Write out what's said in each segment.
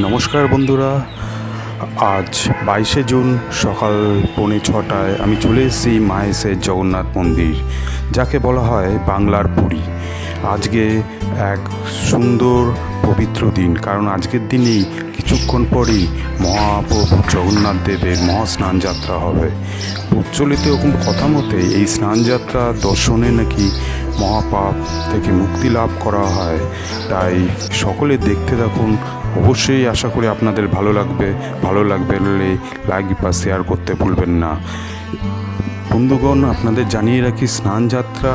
নমস্কার বন্ধুরা। আজ বাইশে জুন সকাল পৌনে ছটায় আমি চলে এসেছি মাহেশের জগন্নাথ মন্দির, যাকে বলা হয় বাংলার পুরী। আজকে এক সুন্দর পবিত্র দিন, কারণ আজকের দিনেই কিছুক্ষণ পরেই মহাপ্রভু জগন্নাথ দেবের মহাস্নান যাত্রা হবে। প্রচলিত এরকম কথা মতে এই স্নানযাত্রা দর্শনে নাকি মহাপাপ থেকে মুক্তি লাভ করা হয়। তাই সকলে দেখতে থাকুন অবশ্যই আশা করি আপনাদের ভালো লাগবে ভালো লাগবে লাইক বা শেয়ার করতে ভুলবেন না। বন্ধুগণ, আপনাদের জানিয়ে রাখি স্নানযাত্রা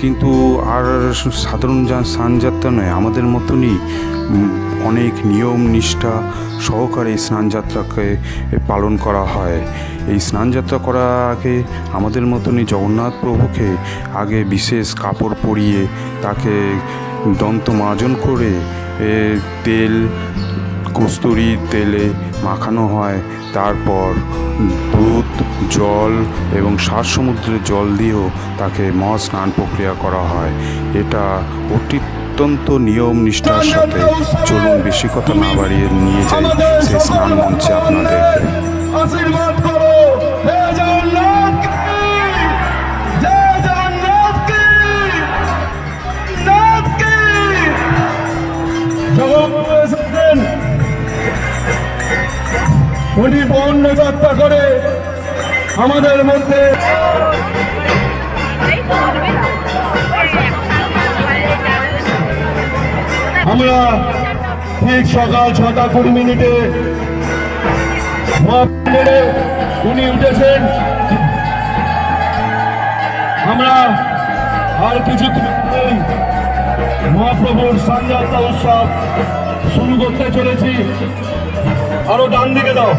কিন্তু আর সাধারণ যা- স্নানযাত্রা নয়, আমাদের মতনই অনেক নিয়ম, নিষ্ঠা সহকারে এই স্নানযাত্রাকে পালন করা হয়। এই স্নানযাত্রা করার আগে আমাদের মতনই জগন্নাথ প্রভুকে আগে বিশেষ কাপড় পরিয়ে তাকে দন্ত মাজন করে তেল কস্তুরি তেলে মাখানো হয়। তারপর দুধ জল এবং সাত সমুদ্রের জল দিয়েও তাকে মহা স্নান প্রক্রিয়া করা হয়। এটা অতি অত্যন্ত নিয়ম নিষ্ঠার সাথে চলুন বেশি কথা না বাড়িয়ে নিয়ে যাই সেই স্নান মঞ্চে আপনাদেরকে। উনি বন্য যাত্রা করে আমাদের মধ্যে আমরা ঠিক সকাল ছটা কুড়ি মিনিটে উনি উঠেছেন। আমরা আর কিছু মহাপ্রভুর সানযাত্রা উৎসব শুরু করতে চলেছি। আরও ডান দিকে দাও।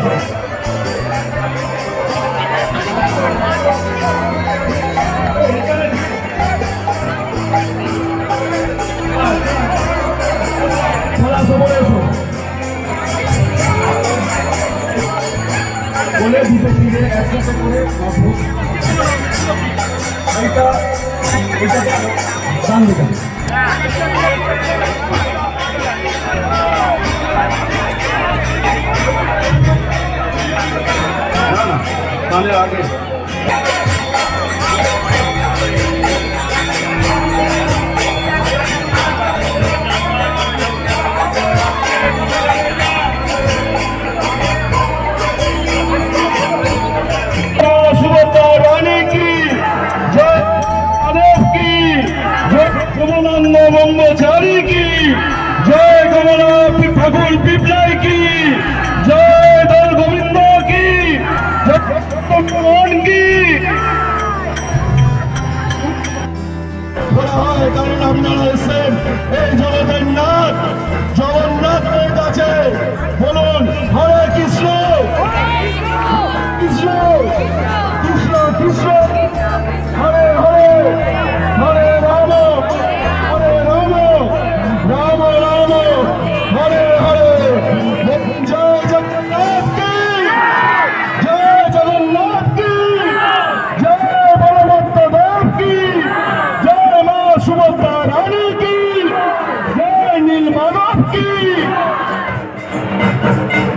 বলে দুটো ফিরে একসাথে করে এইটা এটা ডান দিকে না না তাহলে আগে। ব্রহ্মচারী কি? জয় কমলা ঠাকুর পিপলাই কি? কারণ আপনারা এসছেন। এই জগন্নাথ জগন্নাথের কাছে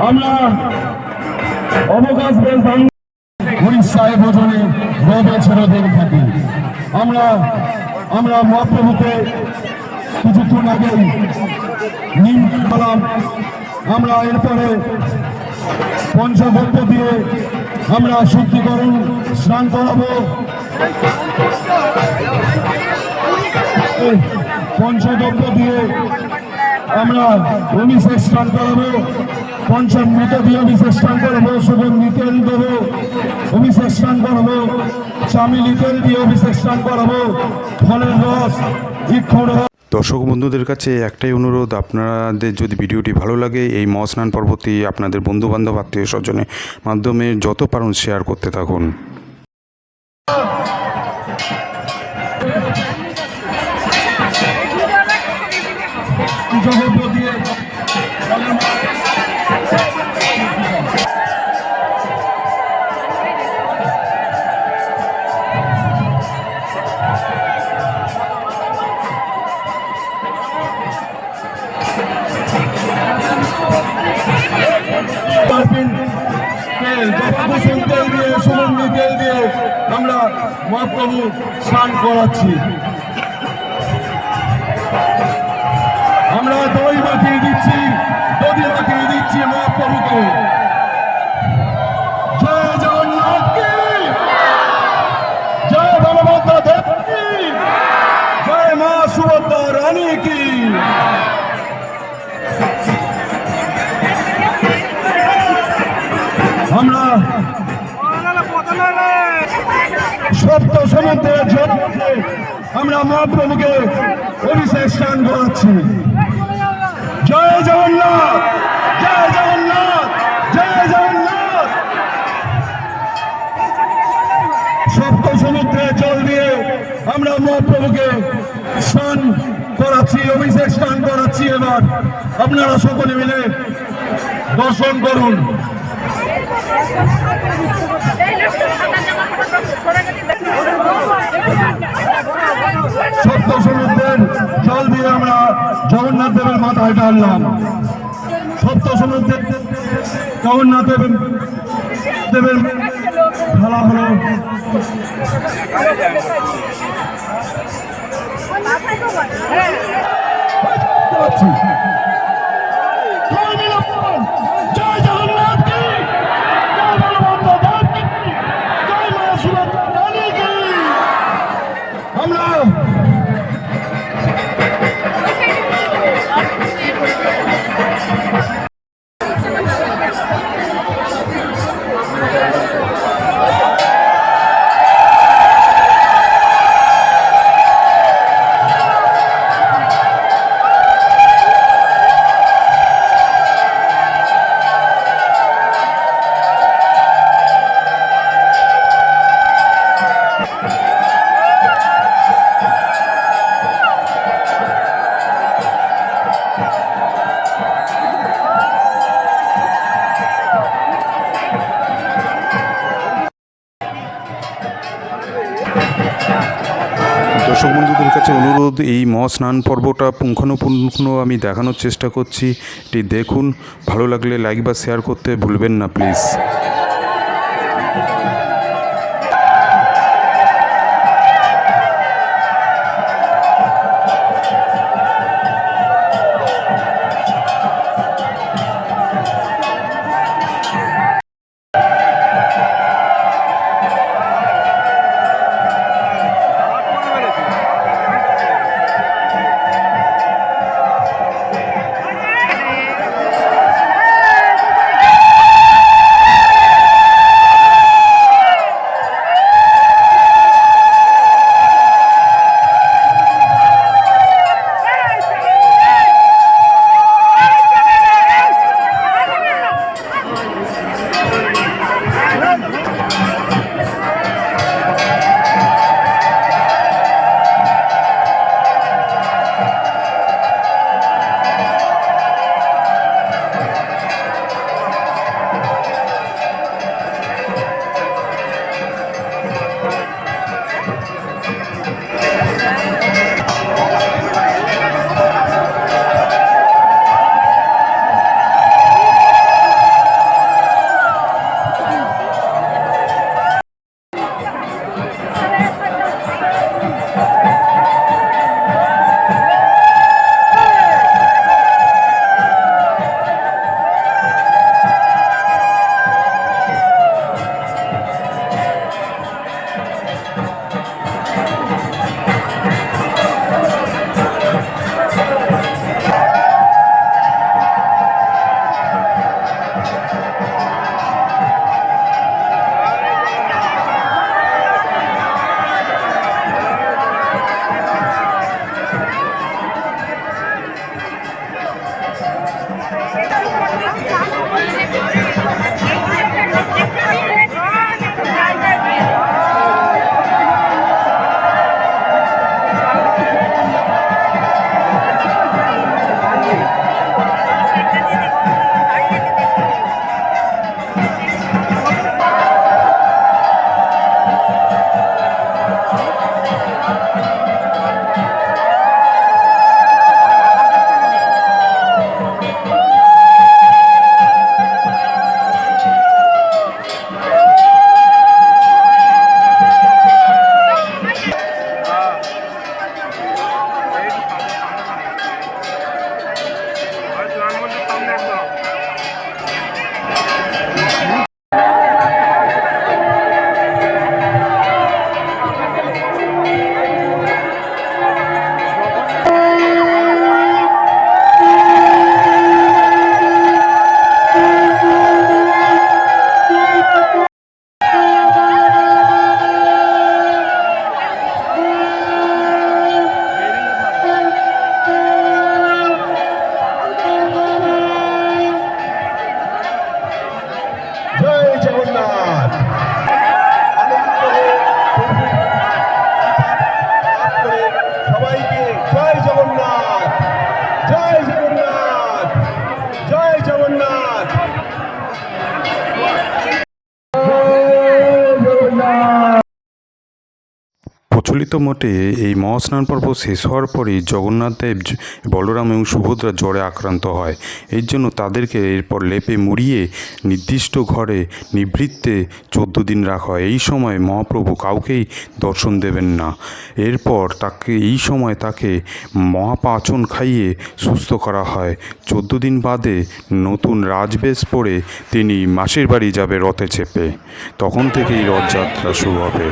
আমরা অবকাশ বেশ উড়িষ্যায় ভোজনে রবে ছেড়ে থাকি। আমরা আমরা মহাপ্রভুকে কিছুক্ষণ আগে নিম করলাম। আমরা এরপরে পঞ্চগব্য দিয়ে আমরা শুদ্ধিকরণ স্নান করাবো। পঞ্চদ্রব্য দিয়ে আমরা অভিষেক স্নান করাবো। দিয়ে অভিষেক স্নান করাবো সুগন্ধি তেল দেবো। স্নান করাবো চামিলি তেল দিয়ে স্নান করাবো। ফলের রস ইক্ষণ দর্শক বন্ধুদের কাছে একটাই অনুরোধ আপনাদের যদি ভিডিওটি ভালো লাগে এই মহাস্নান পর্বটি আপনাদের বন্ধুবান্ধব আত্মীয় স্বজনের মাধ্যমে যত পারুন শেয়ার করতে থাকুন। দিয়ে সুগন্ধি তেল দিয়ে আমরা মহাপ্রভু স্নান করাচ্ছি। আমরা দই মাখিয়ে দিচ্ছি, দধি মাখিয়ে দিচ্ছি মহাপ্রভুকে জয় জগন্নাথ কি? জয় বলভদ্র দেব আমরা সপ্ত সমুদ্রের জল আমরা মহাপ্রভুকে অভিষেক স্নান করাচ্ছি। জয় জগন্নাথ! জয় জগন্নাথ! জয় জগন্নাথ! সপ্ত সমুদ্রের জল দিয়ে আমরা মহাপ্রভুকে স্নান করাচ্ছি, অভিষেক স্নান করাচ্ছি এবার। আপনারা সকলে মিলে দর্শন করুন। সপ্ত সমুদ্রের জল দিয়ে আমরা জগন্নাথ দেবের মাথায় টানলাম। সপ্ত সমুদ্রের জগন্নাথ দেবের দেবের ঢালা হলো পাচ্ছি দর্শক বন্ধুদের কাছে অনুরোধ, এই মহাস্নান পর্বটা পুঙ্খানুপুঙ্খ আমি দেখানোর চেষ্টা করছি। এটি দেখুন, ভালো লাগলে লাইক বা শেয়ার করতে ভুলবেন না প্লিজ ¡Sí, sí, sí! প্রচলিত মতে এই মহাস্নান পর্ব শেষ হওয়ার পরেই জগন্নাথ দেব বলরাম এবং সুভদ্রা জ্বরে আক্রান্ত হয়। এর জন্য তাদেরকে এরপর লেপে মুড়িয়ে নির্দিষ্ট ঘরে নিভৃত্তে চোদ্দ দিন রাখা হয়। এই সময় মহাপ্রভু কাউকেই দর্শন দেবেন না। এরপর তাকে, এই সময় তাকে মহাপাচন খাইয়ে সুস্থ করা হয়। চোদ্দ দিন বাদে নতুন রাজবেশ পরে তিনি মাসির বাড়ি যাবে রথে চেপে। তখন থেকেই রথযাত্রা শুরু হবে।